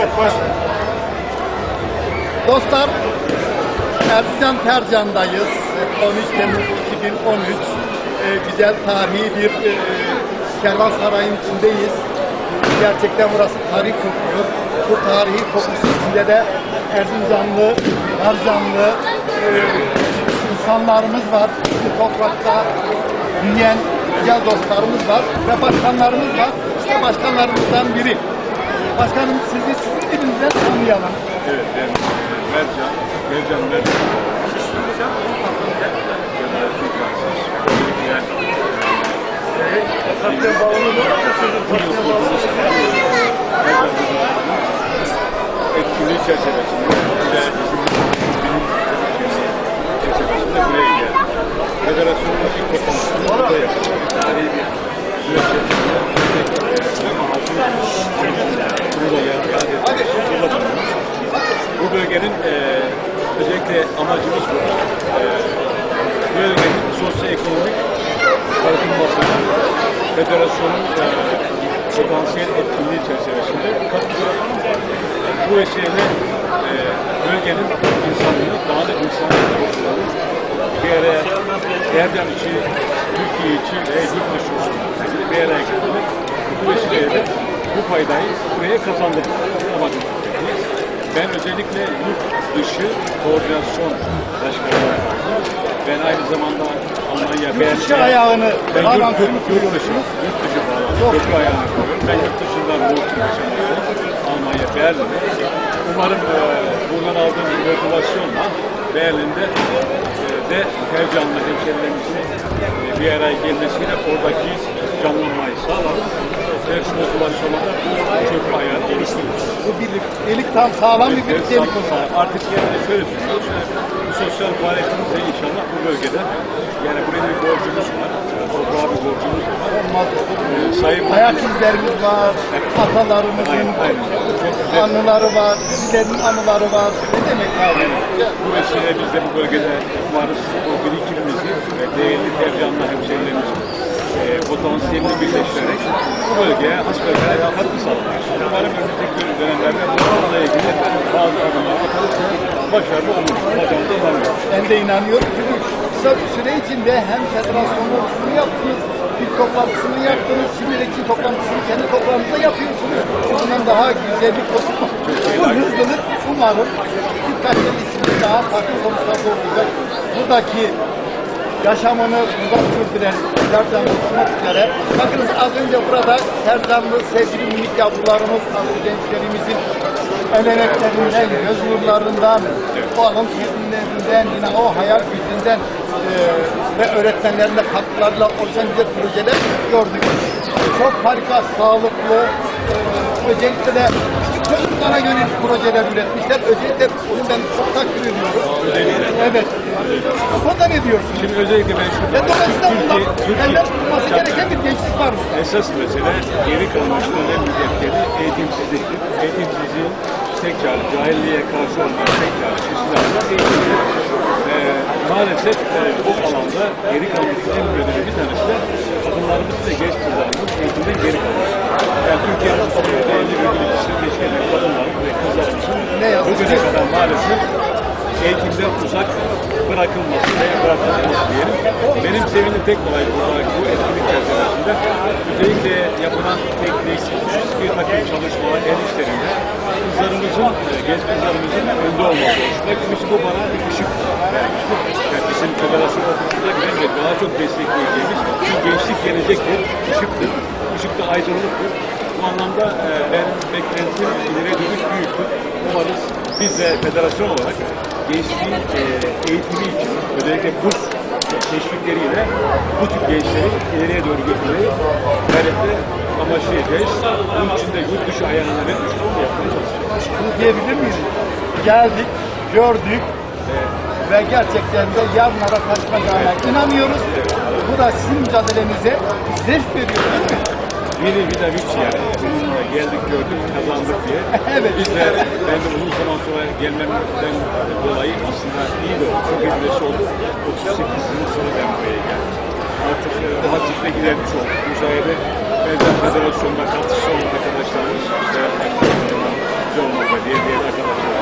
Evet baş. Dostlar, Erzincan Tercan'dayız. 13 Temmuz 2013. Ee, güzel tarihi bir e, kervansarayın içindeyiz. Gerçekten burası tarih kokuyor. Bu tarihi kokusu içinde de Erzincanlı, Tercanlı e, insanlarımız var. Bu toprakta büyüyen güzel dostlarımız var ve başkanlarımız var. İşte başkanlarımızdan biri. Başkanım sizi sizin dilinizden tanıyalım. Evet ben Mercan, Mercan Mercan. Kapten balonu Etkinliği çerçevesinde ve çerçevesinde buraya geldik. Federasyonun ilk toplantısını burada yaptık. Tarihi bir süreç içerisinde hem halkın burada geldik. Bu bölgenin e, özellikle amacımız bu. E, bölgenin sosyoekonomik kalkınmasına federasyonun e, potansiyel etkinliği çerçevesinde katkısı. Bu vesileyle e, bölgenin insanını, daha da koşulları bir araya Erdem için, Türkiye için ve yurt dışı bir araya getirmek. Bu vesileyle bu faydayı buraya kazandık. Amacımız. Ben özellikle yurt dışı koordinasyon başkanı olarak ben aynı zamanda Almanya Yurt dışı ayağını ben yurt, yurt, yurt dışı, yurt dışı bağlantı, Çok köprü ayağını kuruyorum. Ben yurt dışından bu çalışanları Almanya Berlin'de. Umarım e, buradan aldığım motivasyonla Berlin'de e, de her canlı hemşerilerimizin e, bir araya gelmesiyle oradaki canlanmayı sağlarım. Ve şu motivasyonla da bu köprü ayağını geliştiririz. Bu birliktelik tam sağlam bir birliktelik. Artık yani şöyle düşünüyoruz. Bu sosyal faaliyetimizde inşallah bu bölgede yani buraya bir borcumuz var. Toprağa bir borcumuz var. Olmaz. Ee, Sayın Ayak izlerimiz var, atalarımızın anıları var, bizlerin anıları var. Ne demek abi? Bu vesileyle biz de bu bölgede varız. O birikimimizi ve değerli tercanlı hemşehrilerimizin e, potansiyelini birleştirerek bu bölgeye hasbelkader katkı sağlıyoruz. Umarım önümüzdeki dönemlerde bu konuyla ilgili bazı adımlar atarız ve başarılı olur. Olacağımıza inanıyorum. Ben de inanıyorum çünkü kısa bir süre içinde hem federasyonunu yaptınız, bir toplantısını yaptınız, şimdi iki toplantısını kendi toplantınızda yapıyorsunuz. Bundan daha güzel bir konuşma. Bu hızlılık umarım içinde daha farklı sonuçlar doğuracak. Buradaki yaşamını burada sürdüren Sercanlı olmak üzere. Bakınız az önce burada Sercanlı sevgili minik yavrularımız, azı gençlerimizin el emeklerinden, göz nurlarından, o alım filmlerinden, yine o hayal gücünden e, ve öğretmenlerine katkılarla oluşan güzel projeler gördük. Çok harika, sağlıklı, e, özellikle de çocuklara yönelik projeler üretmişler. Özellikle bunu ben çok takdir ediyorum. Evet. Bu konuda ne diyorsun? Şimdi özellikle ben şunu Ve dolayısıyla bunlar tutması Türkiye, gereken bir gençlik var mı? Esas mesele geri kalmışlığın en büyük etkeni eğitimsizliktir. Eğitimsizliğin tek çare, cahilliğe karşı olmanın tek çaresi İslam'da eğitimdir. Ee, maalesef e, bu alanda geri kalmışlığın en büyük nedeni bir tanesi de kadınlarımız ve genç kızlarımız eğitimden geri kalmış. Yani Türkiye'nin değerli bir ülkesi geçkenen kadınlarımız ve kızlarımızın bugüne kadar maalesef eğitimden uzak bırakılması veya bırakılması diyelim. Benim sevindiğim tek olay burada bu etkinlik çerçevesinde özellikle yapılan teknik, bir takım çalışmalar, el işlerinde kızlarımızın, e, genç kızlarımızın önde olması hoşuma. Bu bana bir ışık vermiştir. Yani bizim federasyon okulunda giden ve daha çok destekleyeceğimiz çünkü gençlik gelecektir, ışıktır. Işık da aydınlıktır. Bu anlamda e, benim beklentim ileriye dönük büyüktür. Umarız biz de federasyon olarak gençliğin e, eğitimi için özellikle burs teşvikleriyle bu tip gençleri ileriye doğru götürmeyi gayretle amaçlayacağız. Bunun için de yurt dışı ayağına ve üstünü yapmaya çalışacağız. Şunu diyebilir miyiz? Geldik, gördük ve gerçekten de yarınlara taşınacağına inanıyoruz. Bu da sizin mücadelenize zevk veriyor değil mi? Mini bir de üç yani. Bununla geldik gördük kazandık diye. evet. Biz de ben de uzun zaman sonra gelmemden dolayı aslında iyi de oldu. Çok evleşi oldu. 38 yıl sonra ben buraya geldim. Artık e, Hatip'te gidermiş olduk. Bu sayede benden federasyonda katış olan arkadaşlarımız işte John Mabba diye diğer arkadaşlar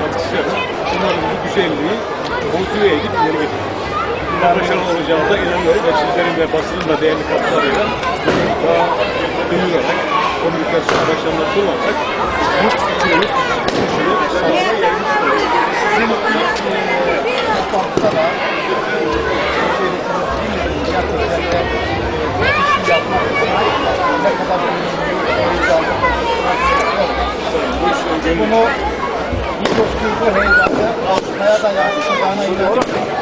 katışlar. Bunların bu güzelliği motive edip ileri getirdik. Daha başarılı olacağımıza inanıyorum ve sizlerin ve basının da değerli katkılarıyla daha duyurarak, komünikasyon araçlarını kullanarak bu fikirleri, bu işini sağlığa yaymış olacağız. Sizin e, toplantıda da e, e, bunu bir coşkuydu, heyecanlı, alkışmaya da yansıtacağına inanıyorum.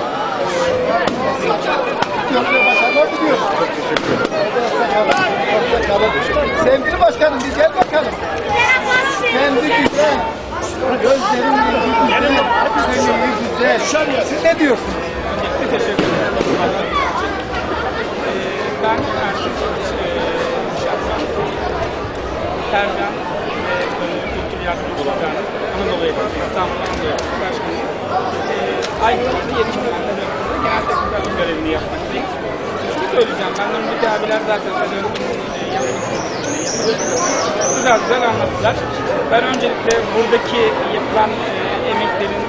Diyorum başarılar diliyorum. çok teşekkür ederim. Sevgili başkanım bir gel bakalım. Kendi güzel, gözlerin güzel, senin güzel. Siz ne diyorsunuz? Teşekkür ederim. Ben e, şahsen Tercan Kültür Yardımcı Başkanı, Anadolu Yakası, İstanbul Anadolu Yakası Başkanı. Ee, Aydınlıklı Sekreterlik görevini yapmaktayım. Şunu söyleyeceğim, benden önceki abiler zaten e, güzel güzel anlattılar. Ben öncelikle buradaki yapılan emeklerin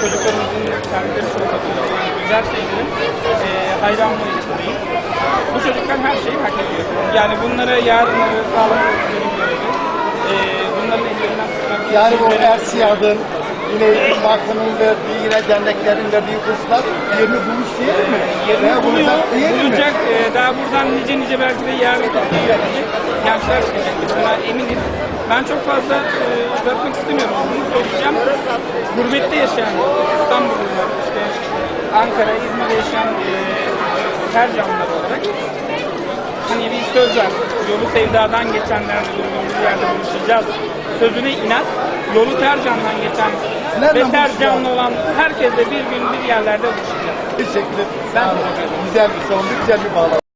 çocuklarımızın kendileri katılıyor olan güzel şeylerin e, hayranlığı içindeyim. Bu çocuklar her şeyi hak ediyor. Yani bunlara yardımları sağlamak görevim. E, bunların ellerinden tutmak Yani bu sizlere- Ersiyad'ın, yine Vakfı'nın verdiği, yine derneklerin verdiği kurslar yerini bulmuş değil mi? yerini Veya buluyor, mi? bulacak. E, daha buradan nice nice belki de yarın gelecek gençler çıkacak. Buna eminiz. Ben çok fazla e, uzatmak istemiyorum. Bunu söyleyeceğim. Gurbette yaşayan, İstanbul'da, işte Ankara, İzmir'de yaşayan e, her canlılar olarak hani bir söz var. Yolu sevdadan geçenlerle durduğumuz yerde buluşacağız. Sözüne inat, yolu Tercan'dan geçen Nereden ve? Tercanlı olan herkesle bir gün bir yerlerde buluşacağız. Teşekkür ederim. Ben güzel bir sondu, güzel bir bağlam.